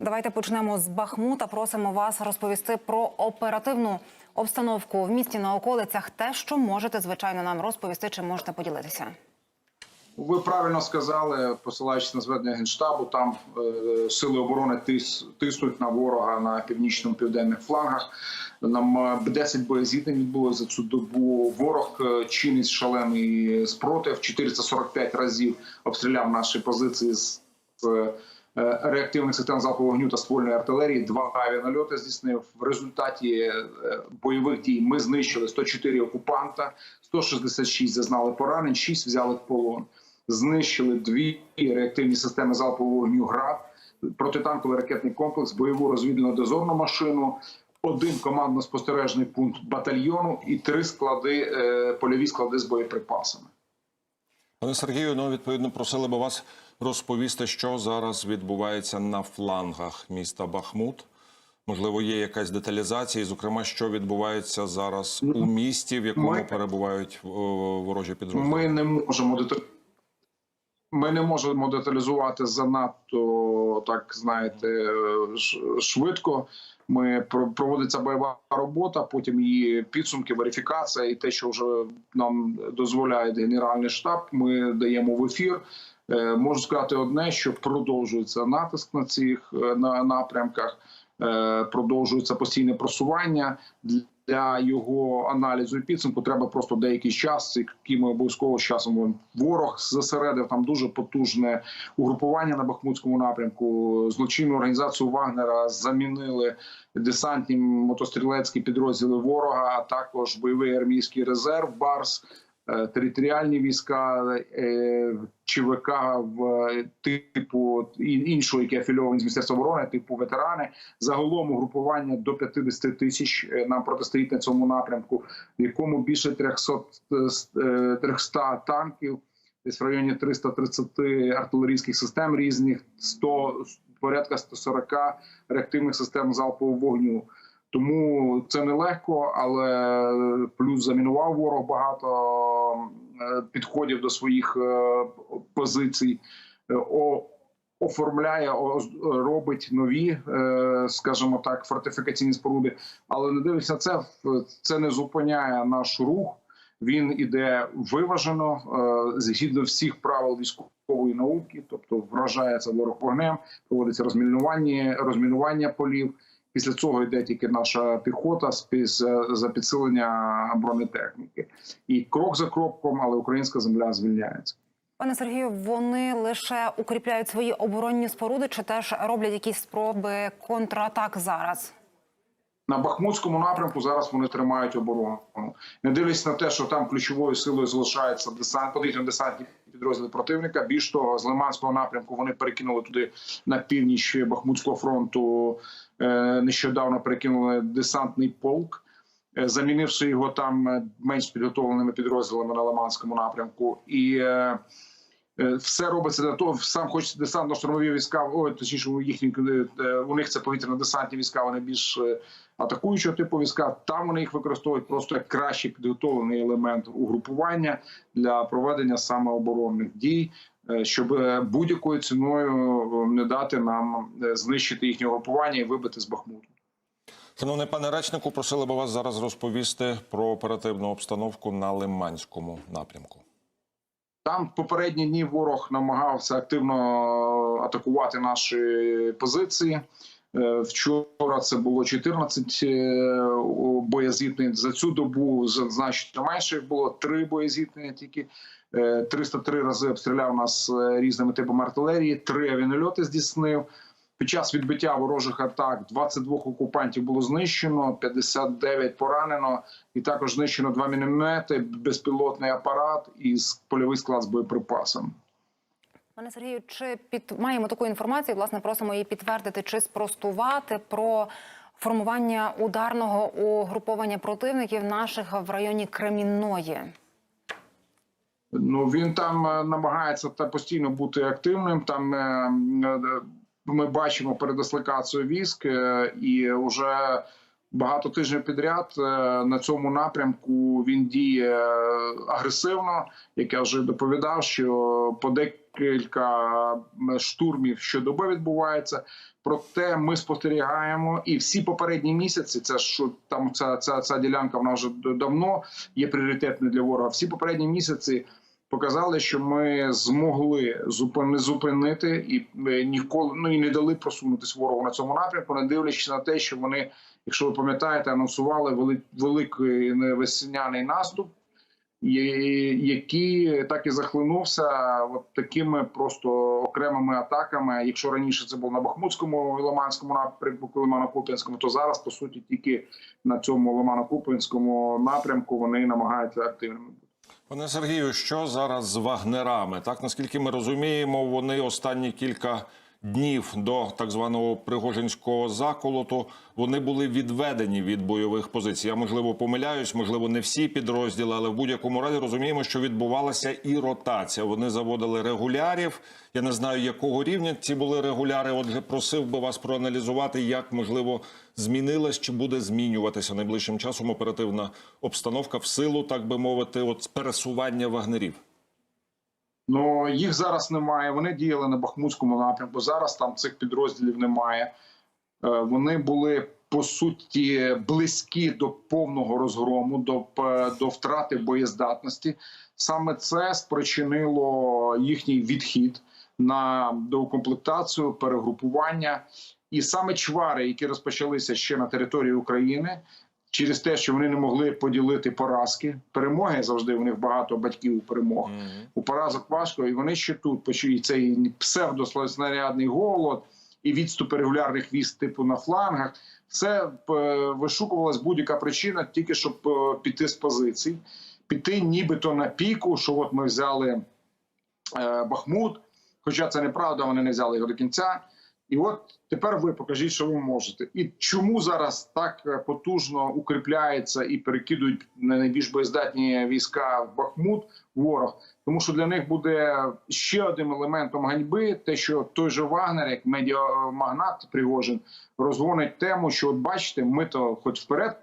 Давайте почнемо з Бахмута. Просимо вас розповісти про оперативну обстановку в місті на околицях. Те, що можете, звичайно, нам розповісти, чи можете поділитися. Ви правильно сказали, посилаючись на зведення генштабу, там е, сили оборони тис, тиснуть на ворога на північному південних флангах. Нам е, 10 боєзіткнень відбулося за цю добу. Ворог е, чинить шалений спротив. 445 разів обстріляв наші позиції з е, е, реактивних систем залпового вогню та ствольної артилерії. Два авіанальоти здійснив. В результаті е, бойових дій ми знищили 104 окупанта, 166 зазнали поранень, 6 взяли в полон. Знищили дві реактивні системи залпового вогню ГРАД, протитанковий ракетний комплекс, бойову розвідувальну дозорну машину, один командно-спостережний пункт батальйону і три склади, е, польові склади з боєприпасами. Пане Сергію, ну відповідно просили би вас розповісти, що зараз відбувається на флангах міста Бахмут. Можливо, є якась деталізація, і, зокрема, що відбувається зараз у місті, в якому Ми- перебувають ворожі підрозділи. Ми не можемо деталізувати. Ми не можемо деталізувати занадто, так знаєте, швидко. Ми проводиться бойова робота, потім її підсумки, верифікація і те, що вже нам дозволяє генеральний штаб. Ми даємо в ефір. Е, Можу сказати одне, що продовжується натиск на цих е, на напрямках, е, продовжується постійне просування. Для його аналізу і підсумку треба просто деякий час, який ми обов'язково з часом ворог зосередив там дуже потужне угрупування на Бахмутському напрямку. Злочинну організацію Вагнера замінили десантні мотострілецькі підрозділи ворога, а також бойовий армійський резерв Барс. Е, Територіальні війська е, ЧВК в е, типу іншого, які афільовані з міністерства оборони, типу ветерани. Загалом угрупування до 50 тисяч нам протистоїть на цьому напрямку, в якому більше 300, е, 300 танків, десь в районі 330 артилерійських систем різних, 100, порядка 140 реактивних систем залпового вогню. Тому це нелегко, але плюс замінував ворог багато підходів до своїх е, позицій. Е, оформляє, робить нові, е, скажімо так, фортифікаційні споруди. Але не дивлячись це, це не зупиняє наш рух. Він іде виважено е, згідно всіх правил військової науки, тобто вражається ворог вогнем, проводиться розмінування, розмінування полів. Після цього йде тільки наша піхота з за підсилення бронетехніки. І крок за кроком, але українська земля звільняється. Пане Сергію, вони лише укріпляють свої оборонні споруди, чи теж роблять якісь спроби контратак зараз? На Бахмутському напрямку зараз вони тримають оборону. Не дивлячись на те, що там ключовою силою залишається десант, подивіться десантні підрозділи противника. Більш того, з Лиманського напрямку вони перекинули туди на північ Бахмутського фронту. е, Нещодавно перекинули десантний полк, е, замінивши його там е, менш підготовленими підрозділами на Лиманському напрямку. І все робиться для того, сам хочеться десантно-штурмові війська, ой, точніше, у їхні е, у них це повітряно-десантні війська, вони більш е, атакуючого типу війська. Там вони їх використовують просто як краще підготовлений елемент угрупування для проведення саме оборонних дій, е, щоб е, будь-якою ціною е, не дати нам е, знищити їхнє угрупування і вибити з Бахмуту. Шановний пане речнику, просили би вас зараз розповісти про оперативну обстановку на Лиманському напрямку. Там попередні дні ворог намагався активно атакувати наші позиції. Е, Вчора це було 14 е, боєзіткнень. За цю добу значно менше було три боєзіткнення тільки. Е, 303 рази обстріляв нас е, різними типами артилерії, три авіанольоти здійснив. Під час відбиття ворожих атак 22 окупантів було знищено, 59 поранено, і також знищено два міномети, безпілотний апарат і польовий склад з боєприпасами. Пане Сергію, чи під маємо таку інформацію? Власне, просимо її підтвердити чи спростувати про формування ударного угруповання противників наших в районі Кремінної. Ну він там е, намагається та постійно бути активним. Там е, е, ми бачимо передислокацію військ, е, і вже багато тижнів підряд е, на цьому напрямку він діє агресивно. Як я вже доповідав, що по декілька штурмів щодоби відбувається. Проте ми спостерігаємо, і всі попередні місяці, це що там ця, ця, ця ділянка вона вже давно є пріоритетною для ворога. Всі попередні місяці показали, що ми змогли зупини, зупинити і е, ніколи ну і не дали просунутися ворогу на цьому напрямку, не дивлячись на те, що вони, якщо ви пам'ятаєте, анонсували вели, великий весняний наступ, який так і захлинувся от такими просто окремими атаками. Якщо раніше це було на Бахмутському і Лиманському напрямку, Лимано-Куп'янському, то зараз по суті тільки на цьому Лимано-Куп'янському напрямку вони намагаються активними. Пане Сергію, що зараз з вагнерами? Так наскільки ми розуміємо, вони останні кілька днів до так званого Пригожинського заколоту вони були відведені від бойових позицій. Я можливо помиляюсь, можливо, не всі підрозділи, але в будь-якому разі розуміємо, що відбувалася і ротація. Вони заводили регулярів. Я не знаю, якого рівня ці були регуляри. Отже, просив би вас проаналізувати, як можливо змінилась чи буде змінюватися найближчим часом оперативна обстановка в силу, так би мовити, от пересування вагнерів. Ну їх зараз немає. Вони діяли на Бахмутському напрямку. Зараз там цих підрозділів немає. Е, Вони були по суті близькі до повного розгрому, до, до втрати боєздатності. Саме це спричинило їхній відхід на доукомплектацію, перегрупування. І саме чвари, які розпочалися ще на території України, через те, що вони не могли поділити поразки, перемоги завжди у них багато батьків у перемог у поразок важко, і вони ще тут почують цей псевдоснарядний голод і відступи регулярних військ типу на флангах. Це е, вишукувалась будь-яка причина, тільки щоб е, піти з позицій, піти нібито на піку, що от ми взяли е, Бахмут. Хоча це неправда, вони не взяли його до кінця. І от тепер ви покажіть, що ви можете. І чому зараз так е, потужно укріпляється і перекидують на найбільш боєздатні війська в Бахмут ворог? Тому що для них буде ще одним елементом ганьби, те, що той же Вагнер, як медіамагнат Пригожин, розгонить тему, що от бачите, ми то хоч вперед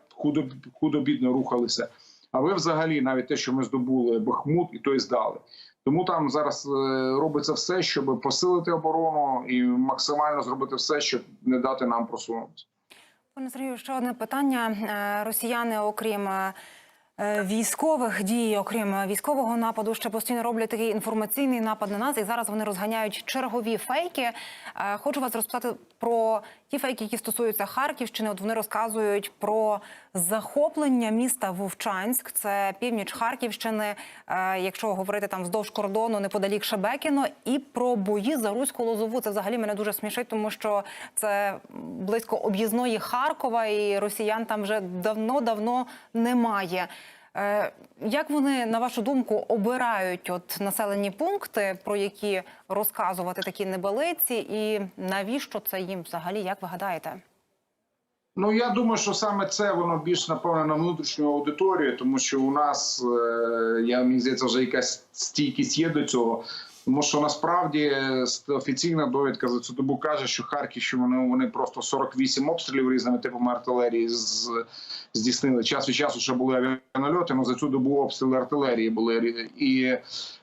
худо рухалися. А ви взагалі навіть те, що ми здобули Бахмут, і той здали. Тому там зараз е, робиться все, щоб посилити оборону і максимально зробити все, щоб не дати нам просунутися. Пане Сергію, ще одне питання. Е, Росіяни, окрім е, військових дій, окрім е, військового нападу, ще постійно роблять такий інформаційний напад на нас, і зараз вони розганяють чергові фейки. Е, Хочу вас розпитати про ті фейки, які стосуються Харківщини. От вони розказують про захоплення міста Вовчанськ, це північ Харківщини, е, якщо говорити там вздовж кордону, неподалік Шебекіно, і про бої за руську лозову. Це взагалі мене дуже смішить, тому що це близько об'їзної Харкова, і росіян там вже давно-давно немає. Е, Як вони, на вашу думку, обирають от населені пункти, про які розказувати такі небелиці, і навіщо це їм взагалі? Як ви гадаєте? Ну я думаю, що саме це воно більш напевно на внутрішню аудиторію, тому що у нас е, я мені здається, вже якась стійкість є до цього. Тому що насправді е, офіційна довідка за цю добу каже, що Харківщину вони, вони просто 48 обстрілів різними типами артилерії з, здійснили. Час від часу ще були авіанальоти, але за цю добу обстріли артилерії були. І е,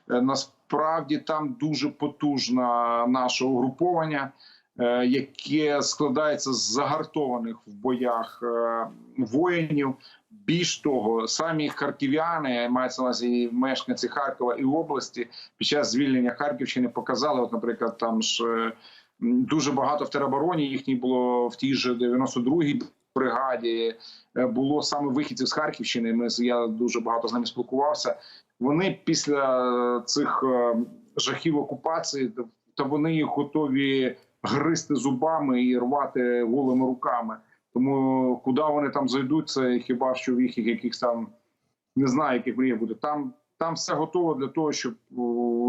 насправді там дуже потужна наше угруповання, е, яке складається з загартованих в боях е, воїнів. Більш того, самі харків'яни мається на увазі мешканці Харкова і області під час звільнення Харківщини показали. От, наприклад, там ж е, дуже багато в теробороні їхній було в тій же 92-й бригаді. е, Було саме вихідців з Харківщини. Ми я дуже багато з ними спілкувався. Вони після цих е, жахів окупації та вони готові гризти зубами і рвати голими руками. Тому куди вони там зайдуть, це хіба що в їх якихось там не знаю, яких мріях буде. Там там все готово для того, щоб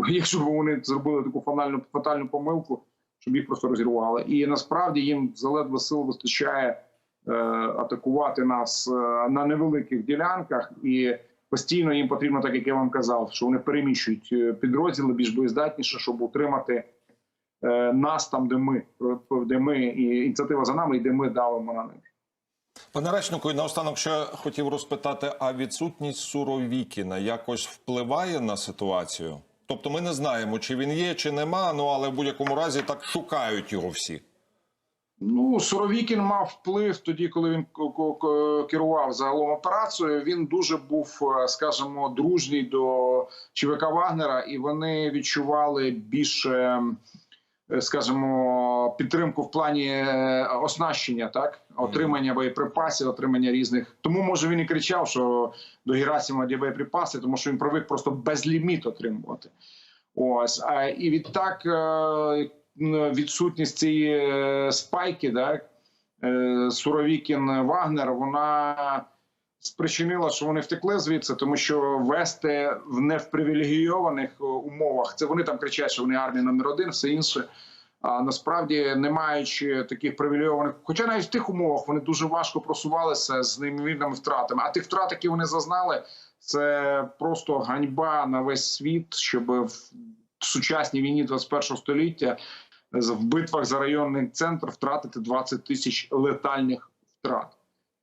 якщо вони зробили таку фатальну фатальну помилку, щоб їх просто розірвали. І насправді їм заледве сил вистачає е, атакувати нас е, на невеликих ділянках, і постійно їм потрібно, так як я вам казав, що вони переміщують е, підрозділи більш боєздатніше, щоб утримати нас там, де ми, е, де ми і ініціатива за нами, і де ми давимо на них. Пане речнику, і наостанок ще хотів розпитати: а відсутність Суровікіна якось впливає на ситуацію? Тобто ми не знаємо, чи він є, чи нема. Ну але в будь-якому разі так шукають його всі. Ну, Суровікін мав вплив тоді, коли він керував загалом операцією. Він дуже був, е, скажімо, дружній до ЧВК Вагнера, і вони відчували більше, е, скажімо, підтримку в плані е, оснащення, так отримання боєприпасів, отримання різних. Тому може він і кричав, що до Герасима є боєприпаси, тому що він привик просто безліміт отримувати. Ось а і відтак е, відсутність цієї е, спайки, е, Суровікін Вагнер, вона спричинила, що вони втекли звідси, тому що вести в невпривілегійованих е, умовах це вони там кричать, що вони армія номер один, все інше. А насправді не маючи таких привілейованих, хоча навіть в тих умовах вони дуже важко просувалися з неймовірними втратами. А тих втрат, які вони зазнали, це просто ганьба на весь світ, щоб в сучасній війні 21 століття в битвах за районний центр втратити 20 тисяч летальних втрат.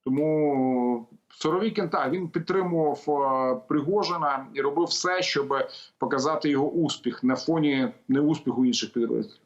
Тому Суровікін, так він підтримував е, Пригожина і робив все, щоб показати його успіх на фоні неуспіху інших підрозділів.